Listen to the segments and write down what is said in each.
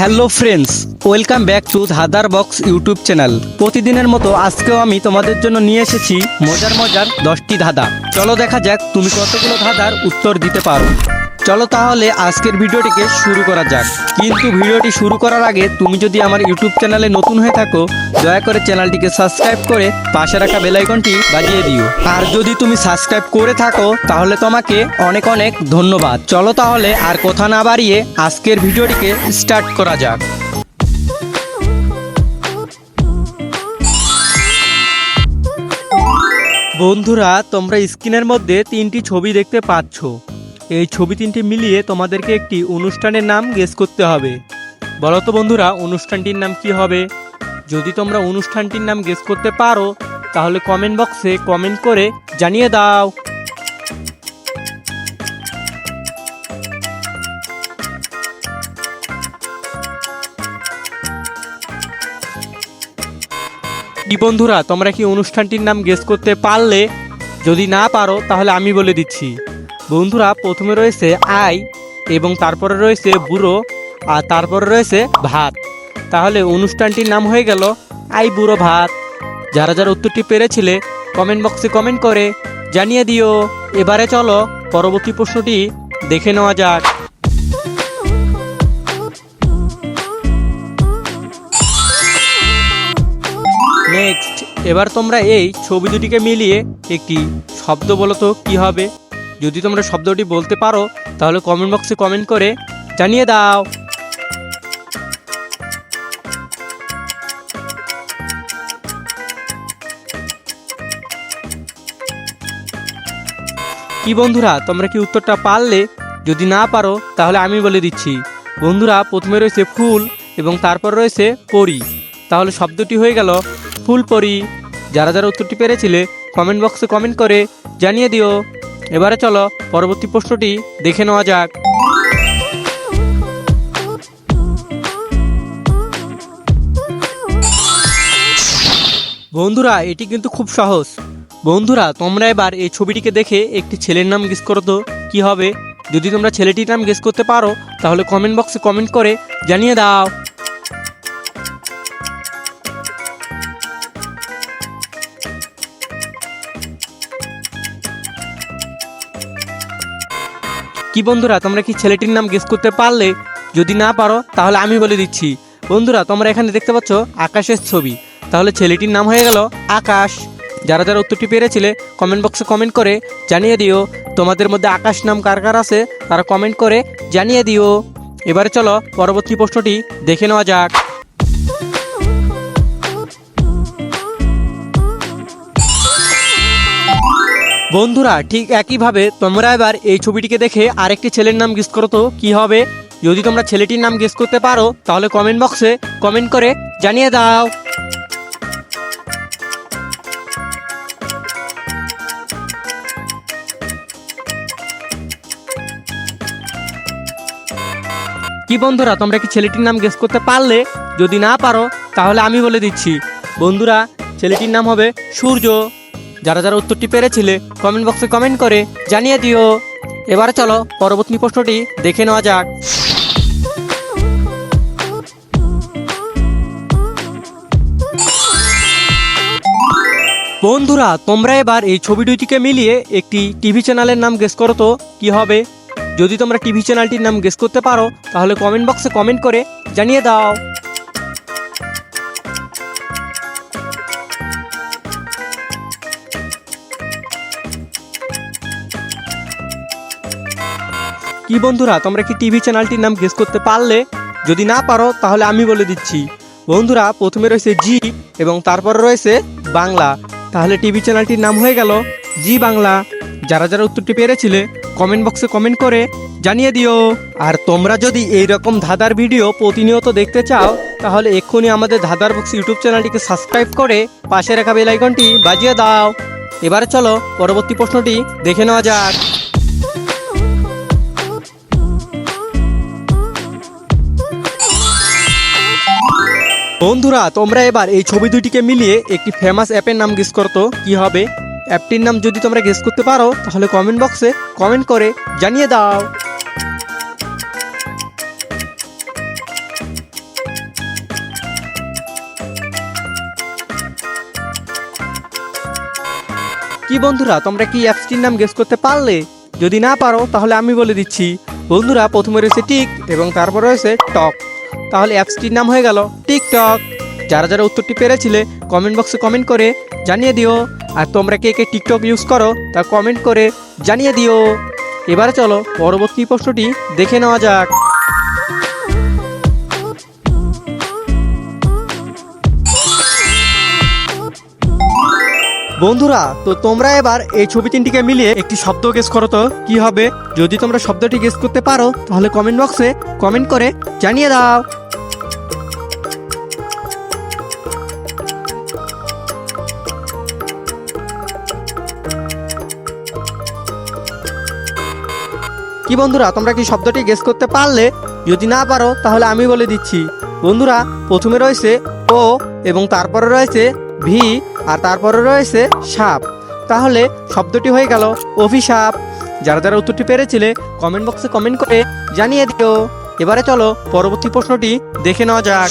Hello friends, welcome back to ধাদার box YouTube channel. প্রতিদিনের মতো আজকেও আমি তোমাদের জন্য নিয়ে এসেছি মজার মজার দশটি ধাঁধা। চলো দেখা যাক তুমি কতগুলো ধাঁধার উত্তর দিতে পারো। চলো তাহলে আজকের ভিডিওটিকে শুরু করা যাক। কিন্তু ভিডিওটি শুরু করার আগে তুমি যদি আমার ইউটিউব চ্যানেলে নতুন হয়ে থাকো, দয়া করে চ্যানেলটিকে সাবস্ক্রাইব করে পাশে রাখা বেলাইকনটি বাজিয়ে দিও। আর যদি তুমি সাবস্ক্রাইব করে থাকো, তাহলে তোমাকে অনেক অনেক ধন্যবাদ। চলো তাহলে আর কথা না বাড়িয়ে আজকের ভিডিওটিকে স্টার্ট করা যাক। বন্ধুরা, তোমরা স্ক্রিনের মধ্যে তিনটি ছবি দেখতে পাচ্ছ। এই ছবি তিনটি মিলিয়ে তোমাদেরকে একটি অনুষ্ঠানের নাম গেস করতে হবে। বলো তো বন্ধুরা, অনুষ্ঠানটির নাম কি হবে? যদি তোমরা অনুষ্ঠানটির নাম গেস করতে পারো, তাহলে কমেন্ট বক্সে কমেন্ট করে জানিয়ে দাও। কি বন্ধুরা, তোমরা কি অনুষ্ঠানটির নাম গেস করতে পারলে? যদি না পারো, তাহলে আমি বলে দিচ্ছি। বন্ধুরা, প্রথমে রয়েছে আই এবং তারপরে রয়েছে বুড়ো আর তারপরে রয়েছে ভাত। তাহলে অনুষ্ঠানটির নাম হয়ে গেল আই বুড়ো ভাত। যারা যারা উত্তরটি পেরেছিলে কমেন্ট বক্সে কমেন্ট করে জানিয়ে দিও। এবারে চলো পরবর্তী প্রশ্নটি দেখে নেওয়া যাক। নেক্সট এবার তোমরা এই ছবি দুটিকে মিলিয়ে একটি শব্দ বলো তো, কী হবে? যদি তোমরা শব্দটি বলতে পারো, তাহলে কমেন্ট বক্সে কমেন্ট করে জানিয়ে দাও। কি বন্ধুরা, তোমরা কি উত্তরটা পারলে? যদি না পারো, তাহলে আমি বলে দিচ্ছি। বন্ধুরা, প্রথমে রয়েছে ফুল এবং তারপর রয়েছে পরি। তাহলে শব্দটি হয়ে গেল ফুল পরি। যারা যারা উত্তরটি পেরেছিলে কমেন্ট বক্সে কমেন্ট করে জানিয়ে দিও। এবারে চলো, পরবর্তী প্রশ্নটি দেখে নেওয়া যাক। বন্ধুরা, এটি কিন্তু খুব সহজ। বন্ধুরা, তোমরা এবার এই ছবিটিকে দেখে একটি ছেলের নাম গেস করো তো, কী হবে? যদি তোমরা ছেলেটির নাম গেস করতে পারো, তাহলে কমেন্ট বক্সে কমেন্ট করে জানিয়ে দাও। কি বন্ধুরা, তোমরা কি ছেলেটির নাম গেস করতে পারলে? যদি না পারো, তাহলে আমি বলে দিচ্ছি। বন্ধুরা, তোমরা এখানে দেখতে পাচ্ছ আকাশের ছবি। তাহলে ছেলেটির নাম হয়ে গেল আকাশ। যারা যারা উত্তরটি পেরেছিলে কমেন্ট বক্সে কমেন্ট করে জানিয়ে দিও। তোমাদের মধ্যে আকাশ নাম কার কার আছে, তারা কমেন্ট করে জানিয়ে দিও। এবারে চলো, পরবর্তী প্রশ্নটি দেখে নেওয়া যাক। বন্ধুরা, ঠিক একইভাবে তোমরা এবার এই ছবিটিকে দেখে আরেকটি ছেলের নাম গেস করো তো, কী হবে? যদি তোমরা ছেলেটির নাম গেস করতে পারো, তাহলে কমেন্ট বক্সে কমেন্ট করে জানিয়ে দাও। কি বন্ধুরা, তোমরা কি ছেলেটির নাম গেস করতে পারলে? যদি না পারো, তাহলে আমি বলে দিচ্ছি। বন্ধুরা, ছেলেটির নাম হবে সূর্য। যারা যারা উত্তরটি পেরেছিলে কমেন্ট বক্সে কমেন্ট করে জানিয়ে দিও। এবারে চলো, পরবর্তী প্রশ্নটি দেখে নেওয়া যাক। বন্ধুরা, তোমরা এবার এই ছবি দুইটিকে মিলিয়ে একটি টিভি চ্যানেলের নাম গেস করো তো, কি হবে? যদি তোমরা টিভি চ্যানেলটির নাম গেস করতে পারো, তাহলে কমেন্ট বক্সে কমেন্ট করে জানিয়ে দাও। কি বন্ধুরা, তোমরা কি টিভি চ্যানেলটির নাম গেস করতে পারলে? যদি না পারো, তাহলে আমি বলে দিচ্ছি। বন্ধুরা, প্রথমে রয়েছে জি এবং তারপরে রয়েছে বাংলা। তাহলে টিভি চ্যানেলটির নাম হয়ে গেল জি বাংলা। যারা যারা উত্তরটি পেরেছিলে কমেন্ট বক্সে কমেন্ট করে জানিয়ে দিও। আর তোমরা যদি এই রকম ধাঁধার ভিডিও প্রতিনিয়ত দেখতে চাও, তাহলে এক্ষুনি আমাদের ধাঁধার বক্স ইউটিউব চ্যানেলটিকে সাবস্ক্রাইব করে পাশে রাখা বেল আইকনটি বাজিয়ে দাও। এবারে চলো, পরবর্তী প্রশ্নটি দেখে নেওয়া যাক। বন্ধুরা, তোমরা এবার এই ছবি দুইটিকে মিলিয়ে একটি ফেমাস অ্যাপের নাম গেস করতো কি হবে? অ্যাপটির নাম যদি তোমরা গেস করতে পারো, তাহলে কমেন্ট বক্সে কমেন্ট করে জানিয়ে দাও। কি বন্ধুরা, তোমরা কি অ্যাপসটির নাম গেস করতে পারলে? যদি না পারো, তাহলে আমি বলে দিচ্ছি, বন্ধুরা, প্রথমে রয়েছে টিক এবং তারপর রয়েছে টক তাহলে অ্যাপসটির নাম হয়ে গেল টিকটক। যারা যারা উত্তরটি পেরেছিলে কমেন্ট বক্সে কমেন্ট করে জানিয়ে দিও। আর তোমরা কে কে টিকটক ইউজ করো, তা কমেন্ট করে জানিয়ে দিও। এবারে চলো, পরবর্তী প্রশ্নটি দেখে নেওয়া যাক। বন্ধুরা, তো তোমরা এবার এই ছবি তিনটিকে মিলিয়ে একটি শব্দ গেস করো তো। কি হবে? যদি তোমরা শব্দটি গেস করতে পারো, তাহলে কমেন্ট বক্সে কমেন্ট করে জানিয়ে দাও। কি বন্ধুরা, তোমরা কি শব্দটি গেস করতে পারলে? যদি না পারো, তাহলে আমি বলে দিচ্ছি। বন্ধুরা, প্রথমে রয়েছে ও এবং তারপরে রয়েছে ভি। আর তারপরে রয়েছে সাপ। তাহলে শব্দটি হয়ে গেল অভিশাপ। যারা যারা উত্তরটি পেরেছিলে কমেন্ট বক্সে কমেন্ট করে জানিয়ে দিও। এবারে চলো পরবর্তী প্রশ্নটি দেখে নেওয়া যাক।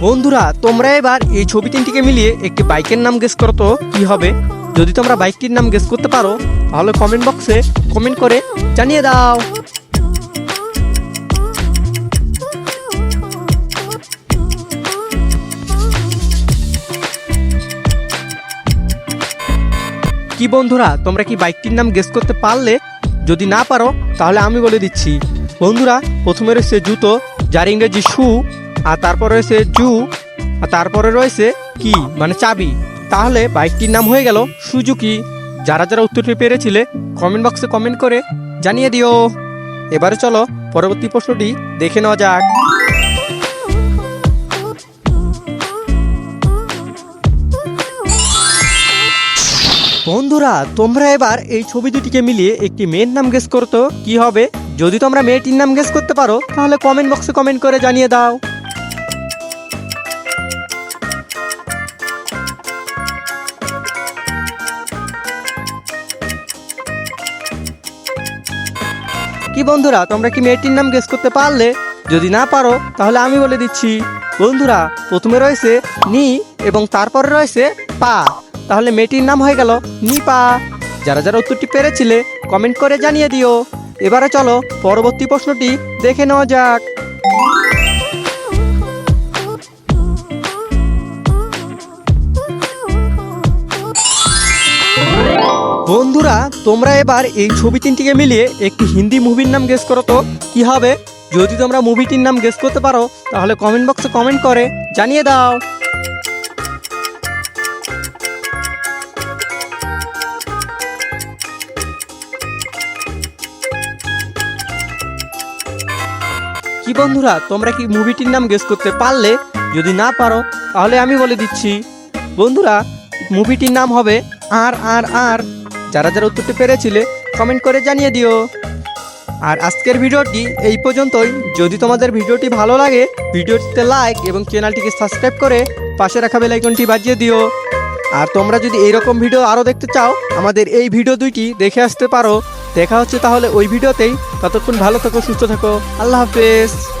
বন্ধুরা, তোমরা এবার এই ছবি তিনটিকে মিলিয়ে একটি বাইকের নাম গেস করো তো, কি হবে? যদি তোমরা বাইকটির নাম গেস করতে পারো, তাহলে কমেন্ট বক্সে কমেন্ট করে জানিয়ে দাও। কি বন্ধুরা, তোমরা কি বাইকটির নাম গেস করতে পারলে? যদি না পারো, তাহলে আমি বলে দিচ্ছি। বন্ধুরা, প্রথমে রয়েছে জুতো, যার ইংরেজি শু, আর তারপর রয়েছে জু, আর তারপরে রয়েছে কি মানে চাবি। তাহলে বাইকটির নাম হয়ে গেল সুজুকি। যারা যারা উত্তরটি পেরেছিলে কমেন্ট বক্সে কমেন্ট করে জানিয়ে দিও। এবারে চলো, পরবর্তী প্রশ্নটি দেখে নেওয়া যাক। বন্ধুরা, তোমরা এবার এই ছবি দুটিকে মিলিয়ে একটি মেয়ের নাম গেস করতো। কি হবে? যদি তোমরা মেয়েটির নাম গেস করতে পারো, তাহলে কমেন্ট বক্সে কমেন্ট করে জানিয়ে দাও। কি বন্ধুরা, তোমরা কি মেয়েটির নাম গেস করতে পারলে? যদি না পারো, তাহলে আমি বলে দিচ্ছি। বন্ধুরা, প্রথমে রয়েছে নি এবং তারপরে রয়েছে পা। তাহলে মেয়েটির নাম হয়ে গেল নিপা। যারা যারা উত্তরটি পেরেছিলে কমেন্ট করে জানিয়ে দিও। এবারে চলো পরবর্তী প্রশ্নটি দেখে নেওয়া যাক। বন্ধুরা, তোমরা এবার এই ছবি তিনটিকে মিলিয়ে একটি হিন্দি মুভির নাম গেস করো তো। কি হবে? যদি তোমরা মুভিটির নাম গেস করতে পারো, তাহলে কমেন্ট বক্সে কমেন্ট করে জানিয়ে দাও। কি বন্ধুরা, তোমরা কি মুভিটির নাম গেস করতে পারলে? যদি না পারো, তাহলে আমি বলে দিচ্ছি। বন্ধুরা, মুভিটির নাম হবে আর আর আর। যারা যারা উত্তরটি পেরেছিলে কমেন্ট করে জানিয়ে দিও। আর আজকের ভিডিওটি এই পর্যন্তই। যদি তোমাদের ভিডিওটি ভালো লাগে, ভিডিওটিতে লাইক এবং চ্যানেলটিকে সাবস্ক্রাইব করে পাশে রাখা বেলাইকনটি বাজিয়ে দিও। আর তোমরা যদি এইরকম ভিডিও আরও দেখতে চাও, আমাদের এই ভিডিও দুইটি দেখে আসতে পারো। দেখা হচ্ছে তাহলে ওই ভিডিওতেই। ততক্ষণ ভালো থাকো, সুস্থ থাকো। আল্লাহ হাফেজ।